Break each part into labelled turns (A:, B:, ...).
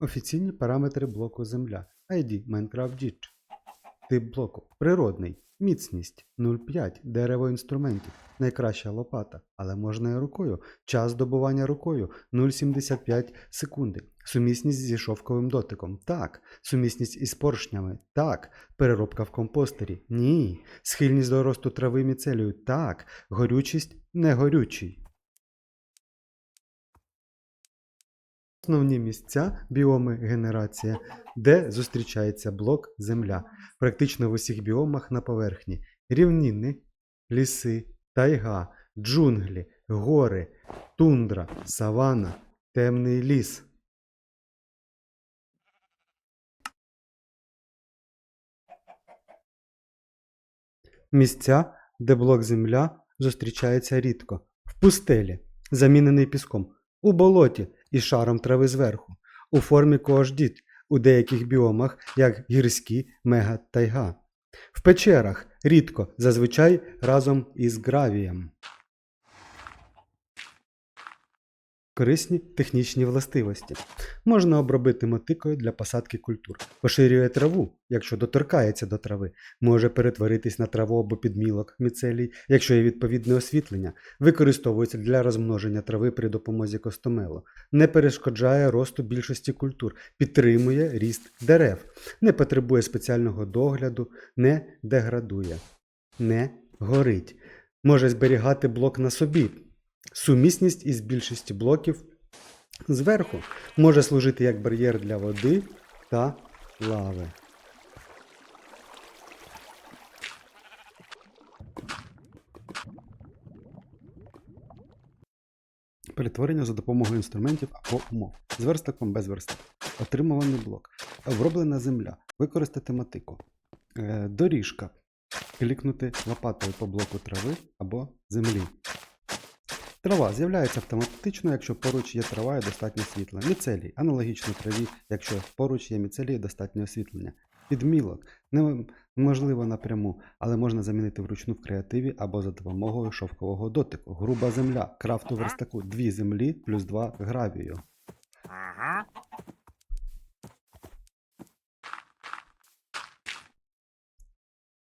A: Офіційні параметри блоку Земля. ID Minecraft Ditch. Тип блоку природний. Міцність 0,5. Дерево інструментів. Найкраща лопата, але можна і рукою. Час добування рукою 0,75 секунди. Сумісність зі шовковим дотиком. Так. Сумісність із поршнями. Так. Переробка в компостері. Ні. Схильність до росту трави міцелію. Так. Горючість не Основні місця біоми генерація, де зустрічається блок Земля. Практично в усіх біомах на поверхні. Рівнини, ліси, тайга, джунглі, гори, тундра, савана, темний ліс. Місця, де блок Земля зустрічається рідко. В пустелі, замінений піском, у болоті із шаром трави зверху, у формі коождіт, у деяких біомах, як гірські мега-тайга. В печерах рідко, зазвичай разом із гравієм. Корисні технічні властивості. Можна обробити мотикою для посадки культур. Поширює траву, якщо доторкається до трави. Може перетворитись на траву або підмілок міцелій, якщо є відповідне освітлення. Використовується для розмноження трави при допомозі костомелу. Не перешкоджає росту більшості культур, підтримує ріст дерев, не потребує спеціального догляду, не деградує, не горить. Може зберігати блок на собі. Сумісність із більшості блоків зверху може служити як бар'єр для води та лави. Перетворення за допомогою інструментів або умов. З верстаком без верстаку. Отримуваний блок. Оброблена земля. Використати мотику. Е, Доріжка. Клікнути лопатою по блоку трави або землі. Трава з'являється автоматично, якщо поруч є трава і достатньо світла. Міцелій аналогічно траві, якщо поруч є міцелій і достатньо освітлення. Підмілок неможливо напряму, але можна замінити вручну в креативі або за допомогою шовкового дотику. Груба земля, крафту верстаку, дві землі плюс два гравію.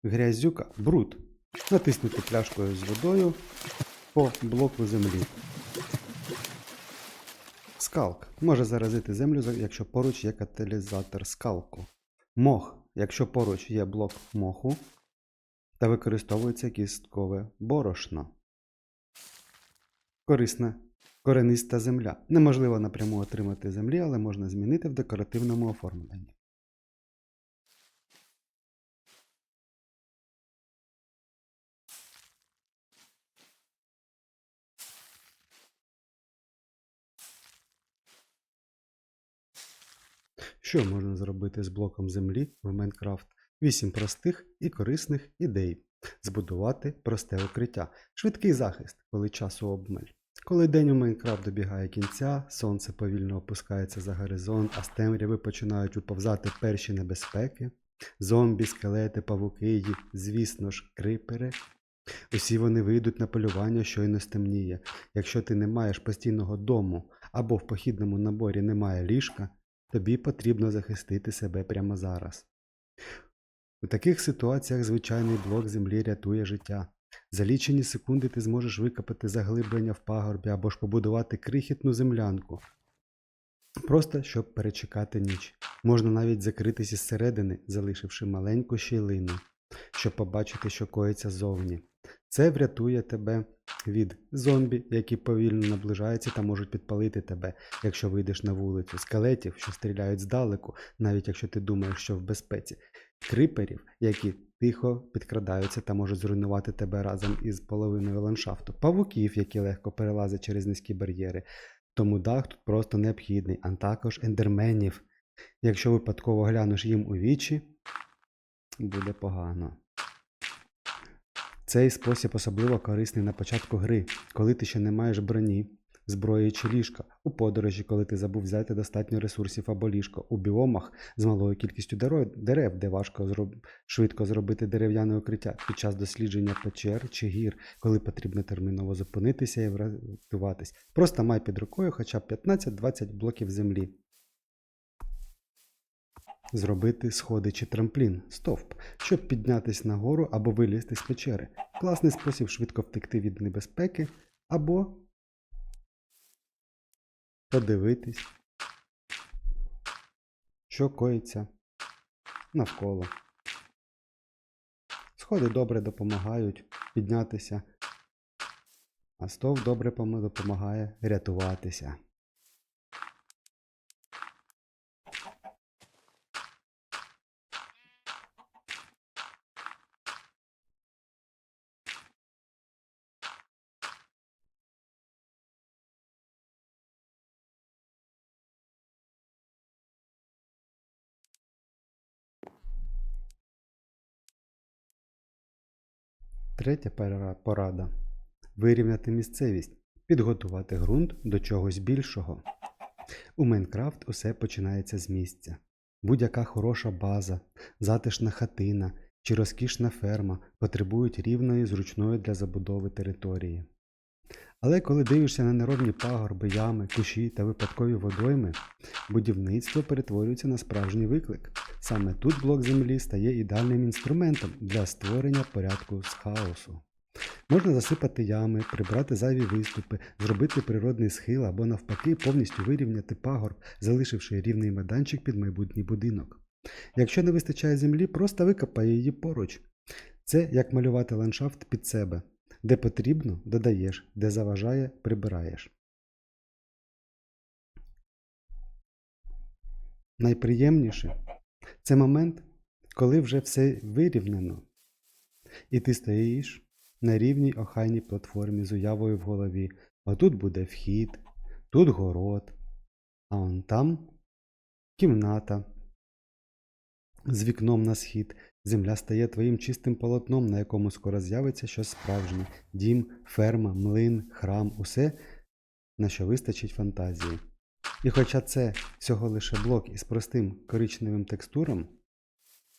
A: Грязюка, бруд. Натиснути пляшкою з водою по блоку землі. Скалк. Може заразити землю, якщо поруч є каталізатор скалку. Мох. Якщо поруч є блок моху та використовується кісткове борошно. Корисна. Корениста земля. Неможливо напряму отримати землі, але можна змінити в декоративному оформленні. Що можна зробити з блоком землі в Майнкрафт? Вісім простих і корисних ідей. Збудувати просте укриття, швидкий захист, коли часу обмаль. Коли день у Майнкрафт добігає кінця, сонце повільно опускається за горизонт, а з темряви починають уповзати перші небезпеки. Зомбі, скелети, павуки звісно ж, крипери. Усі вони вийдуть на полювання, щойно стемніє. Якщо ти не маєш постійного дому або в похідному наборі немає ліжка, тобі потрібно захистити себе прямо зараз. У таких ситуаціях звичайний блок землі рятує життя. За лічені секунди ти зможеш викопати заглиблення в пагорбі або ж побудувати крихітну землянку. Просто щоб перечекати ніч. Можна навіть закритись із середини, залишивши маленьку щілину, щоб побачити, що коїться ззовні. Це врятує тебе від зомбі, які повільно наближаються та можуть підпалити тебе, якщо вийдеш на вулицю, скелетів, що стріляють здалеку, навіть якщо ти думаєш, що в безпеці, криперів, які тихо підкрадаються та можуть зруйнувати тебе разом із половиною ландшафту, павуків, які легко перелазять через низькі бар'єри. Тому дах тут просто необхідний, а також ендерменів. Якщо випадково глянеш їм у вічі, буде погано. Цей спосіб особливо корисний на початку гри, коли ти ще не маєш броні, зброї чи ліжка, у подорожі, коли ти забув взяти достатньо ресурсів або ліжко, у біомах з малою кількістю дерев, де важко зроб... швидко зробити дерев'яне укриття під час дослідження печер чи гір, коли потрібно терміново зупинитися і врятуватись. Просто май під рукою хоча б 15-20 блоків землі. Зробити сходи чи трамплін, стовп, щоб піднятися нагору або вилізти з печери. Класний спосіб швидко втекти від небезпеки або подивитись, що коїться навколо. Сходи добре допомагають піднятися, а стовп добре допомагає рятуватися. Третя порада вирівняти місцевість, підготувати ґрунт до чогось більшого. У Майнкрафт усе починається з місця. Будь-яка хороша база, затишна хатина чи розкішна ферма потребують рівної, зручної для забудови території. Але коли дивишся на неровні пагорби, ями, кущі та випадкові водойми, будівництво перетворюється на справжній виклик. Саме тут блок землі стає ідеальним інструментом для створення порядку з хаосу. Можна засипати ями, прибрати зайві виступи, зробити природний схил або навпаки повністю вирівняти пагорб, залишивши рівний майданчик під майбутній будинок. Якщо не вистачає землі, просто викопай її поруч. Це як малювати ландшафт під себе. Де потрібно, додаєш, де заважає, прибираєш. Найприємніше це момент, коли вже все вирівняно, і ти стоїш на рівній охайній платформі з уявою в голові. А тут буде вхід, тут город, а он там кімната. З вікном на схід земля стає твоїм чистим полотном, на якому скоро з'явиться щось справжнє: дім, ферма, млин, храм, усе, на що вистачить фантазії. І хоча це всього лише блок із простим коричневим текстуром,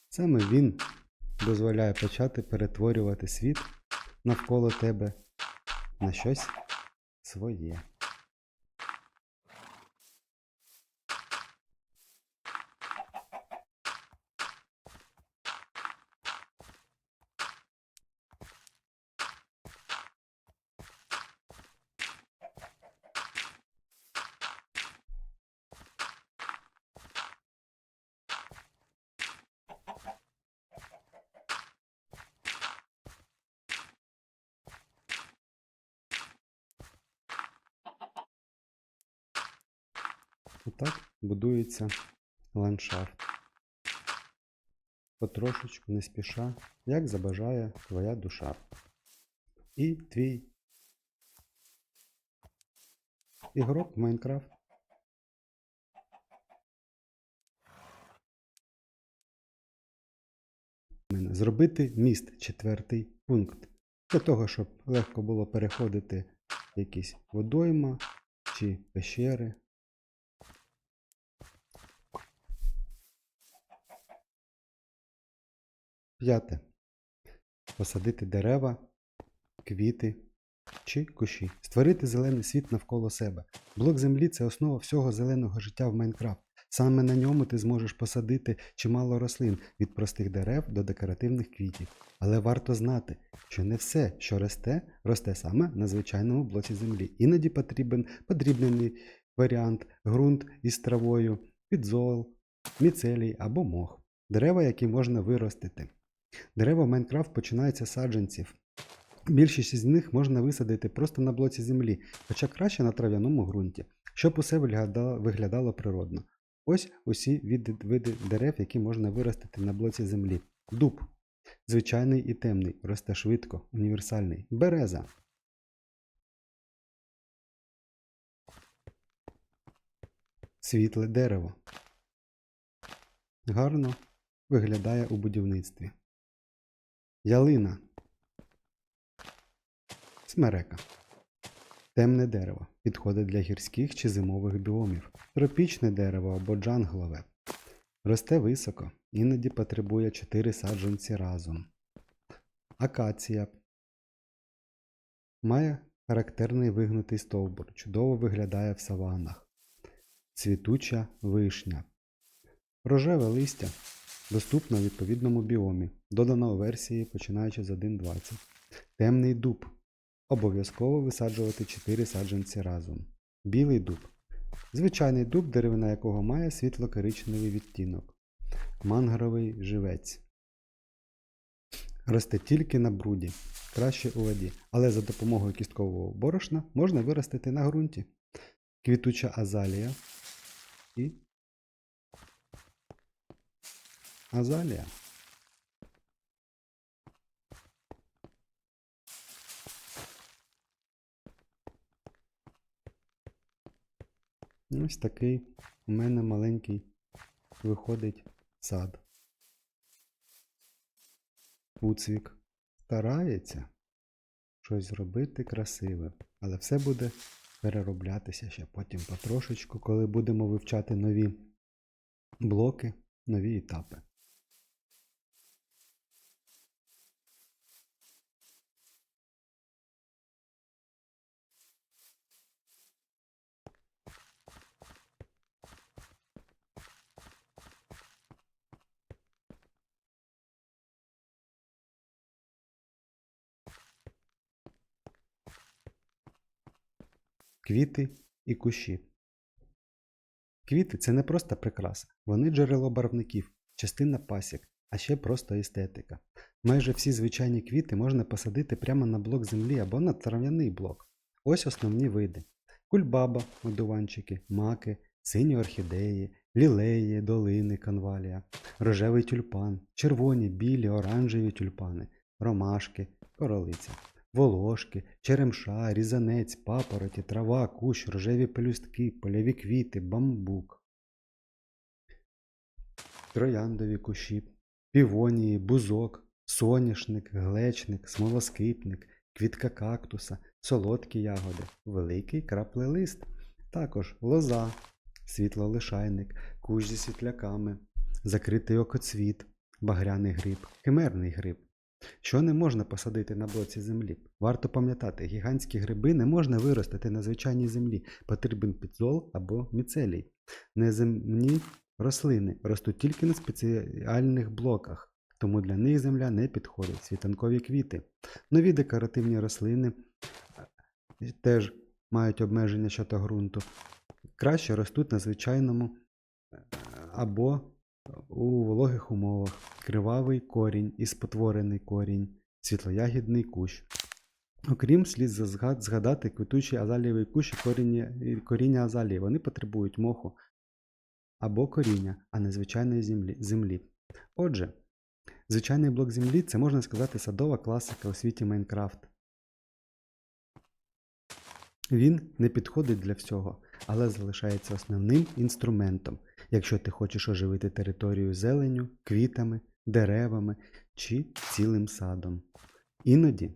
A: саме він дозволяє почати перетворювати світ навколо тебе на щось своє. Отак будується ландшафт. Потрошечку, не спіша, як забажає твоя душа. І твій ігрок Майнкрафт. Зробити міст четвертий пункт. Для того, щоб легко було переходити якісь водойма чи пещери. П'яте. Посадити дерева, квіти чи кущі. Створити зелений світ навколо себе. Блок землі це основа всього зеленого життя в Майнкрафт. Саме на ньому ти зможеш посадити чимало рослин від простих дерев до декоративних квітів. Але варто знати, що не все, що росте, росте саме на звичайному блоці землі. Іноді потрібен подрібнений варіант ґрунт із травою, підзол, міцелій або мох. Дерева, які можна виростити. Дерева в Майнкрафт починаються з саджанців. Більшість із них можна висадити просто на блоці землі, хоча краще на трав'яному ґрунті, щоб усе виглядало, природно. Ось усі види дерев, які можна виростити на блоці землі. Дуб. Звичайний і темний, росте швидко, універсальний. Береза. Світле дерево. Гарно виглядає у будівництві. Ялина. Смерека. Темне дерево. Підходить для гірських чи зимових біомів. Тропічне дерево або джанглове. Росте високо, іноді потребує 4 саджанці разом. Акація. Має характерний вигнутий стовбур, чудово виглядає в саванах. Цвітуча вишня. Рожеве листя доступно у відповідному біомі, додано у версії починаючи з 1.20. Темний дуб. Обов'язково висаджувати 4 саджанці разом. Білий дуб. Звичайний дуб, деревина якого має світло-коричневий відтінок. Мангровий живець. Росте тільки на бруді, краще у воді, але за допомогою кісткового борошна можна виростити на ґрунті. Квітуча азалія і азалія. Ось такий у мене маленький виходить сад. Уцвік старається щось зробити красиве, але все буде перероблятися ще потім потрошечку, коли будемо вивчати нові блоки, нові етапи. Квіти і кущі. Квіти це не просто прикраса, вони джерело барвників, частина пасік, а ще просто естетика. Майже всі звичайні квіти можна посадити прямо на блок землі або на трав'яний блок. Ось основні види: кульбаба, одуванчики, маки, сині орхідеї, лілеї, долини, конвалія, рожевий тюльпан, червоні, білі, оранжеві тюльпани, ромашки, королиця волошки, черемша, різанець, папороті, трава, кущ, рожеві пелюстки, польові квіти, бамбук, трояндові кущі, півонії, бузок, соняшник, глечник, смолоскипник, квітка кактуса, солодкі ягоди, великий краплелист, також лоза, світлолишайник, кущ зі світляками, закритий окоцвіт, багряний гриб, химерний гриб. Що не можна посадити на блоці землі? Варто пам'ятати, гігантські гриби не можна виростити на звичайній землі, потрібен підзол або міцелій. Неземні рослини ростуть тільки на спеціальних блоках, тому для них земля не підходить. Світанкові квіти. Нові декоративні рослини е, теж мають обмеження щодо ґрунту. Краще ростуть на звичайному е, або у вологих умовах кривавий корінь і спотворений корінь, світлоягідний кущ. Окрім слід згадати квітучий азалієвий кущ і коріння, коріння азалії. Вони потребують моху або коріння, а не звичайної землі. землі. Отже, звичайний блок землі це можна сказати садова класика у світі Майнкрафт. Він не підходить для всього, але залишається основним інструментом, якщо ти хочеш оживити територію зеленю, квітами, деревами чи цілим садом. Іноді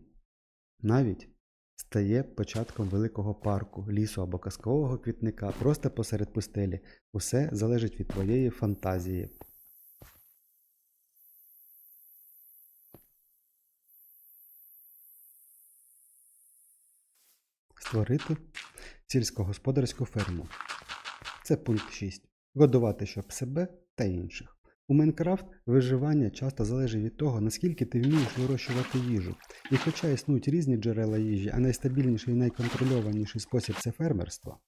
A: навіть стає початком великого парку, лісу або казкового квітника просто посеред пустелі. Усе залежить від твоєї фантазії. Створити сільськогосподарську ферму. Це пункт 6. Годувати щоб себе та інших. У Майнкрафт виживання часто залежить від того, наскільки ти вмієш вирощувати їжу. І хоча існують різні джерела їжі, а найстабільніший і найконтрольованіший спосіб це фермерство.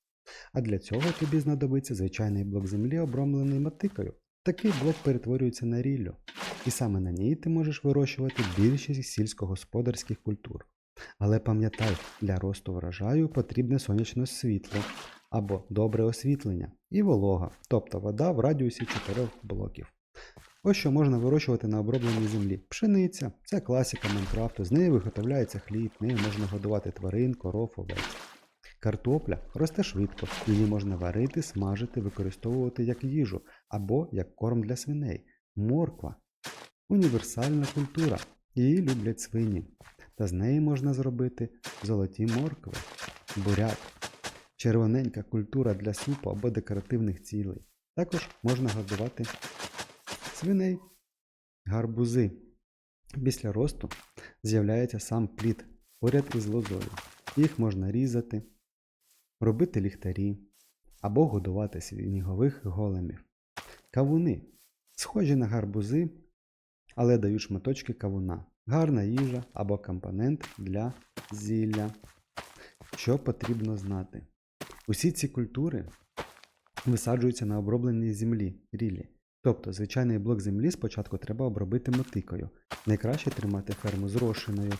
A: А для цього тобі знадобиться звичайний блок землі, обромлений мотикою. Такий блок перетворюється на ріллю, і саме на ній ти можеш вирощувати більшість сільськогосподарських культур. Але пам'ятай, для росту врожаю потрібне сонячне світло або добре освітлення і волога, тобто вода в радіусі 4 блоків. Ось що можна вирощувати на обробленій землі. Пшениця це класика Майнкрафту, з неї виготовляється хліб, нею можна годувати тварин, коров, овець. Картопля росте швидко, її можна варити, смажити, використовувати як їжу або як корм для свиней. Морква універсальна культура, її люблять свині. Та з неї можна зробити золоті моркви, буряк, червоненька культура для супу або декоративних цілей. Також можна годувати свиней, гарбузи. Після росту з'являється сам плід поряд із лозою. Їх можна різати, робити ліхтарі або годувати снігових големів. Кавуни. Схожі на гарбузи, але дають шматочки кавуна. Гарна їжа або компонент для зілля. Що потрібно знати? Усі ці культури висаджуються на обробленій землі рілі. Тобто звичайний блок землі спочатку треба обробити мотикою. Найкраще тримати ферму зрошеною.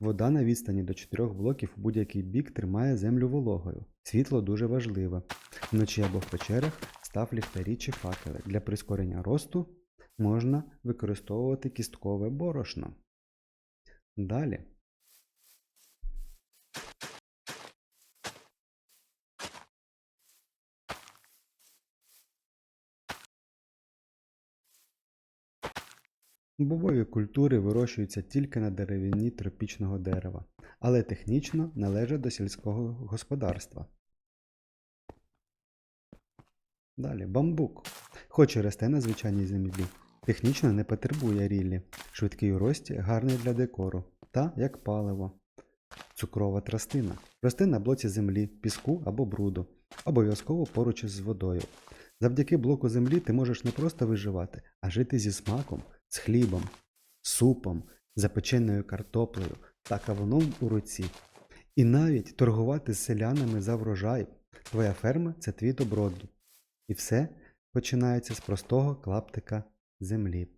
A: Вода на відстані до 4 блоків у будь-який бік тримає землю вологою. Світло дуже важливе. Вночі або в печерах став ліхтарі чи факели. Для прискорення росту можна використовувати кісткове борошно. Далі. Бобові культури вирощуються тільки на деревині тропічного дерева, але технічно належать до сільського господарства. Далі бамбук. Хоч і росте на звичайній землі, технічно не потребує ріллі, швидкий у рості, гарний для декору та як паливо. Цукрова тростина. Росте на блоці землі, піску або бруду, обов'язково поруч із водою. Завдяки блоку землі ти можеш не просто виживати, а жити зі смаком, з хлібом, супом, запеченою картоплею та кавуном у руці. І навіть торгувати з селянами за врожай. Твоя ферма це твій добродій. І все починається з простого клаптика землі.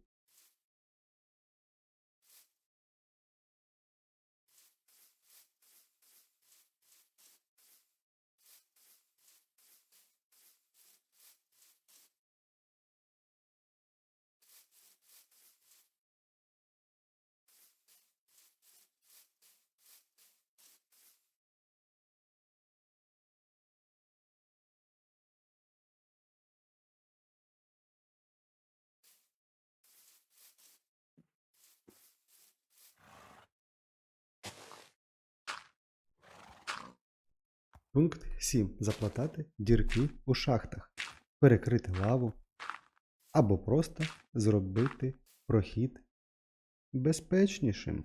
A: Пункт 7. Заплатати дірки у шахтах, перекрити лаву або просто зробити прохід безпечнішим.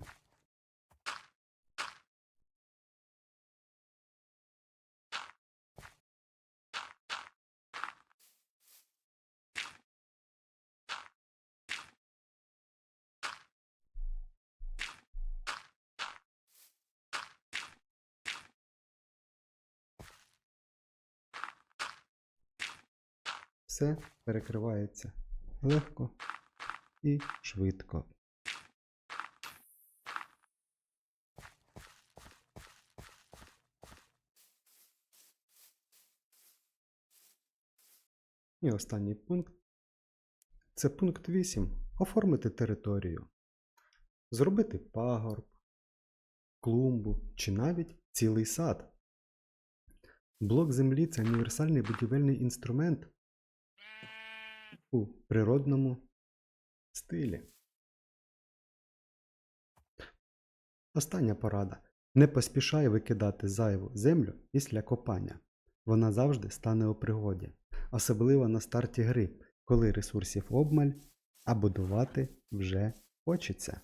A: Все перекривається легко і швидко. І останній пункт. Це пункт 8. Оформити територію. Зробити пагорб, клумбу чи навіть цілий сад. Блок землі це універсальний будівельний інструмент у природному стилі. Остання порада. Не поспішай викидати зайву землю після копання. Вона завжди стане у пригоді, особливо на старті гри, коли ресурсів обмаль, а будувати вже хочеться.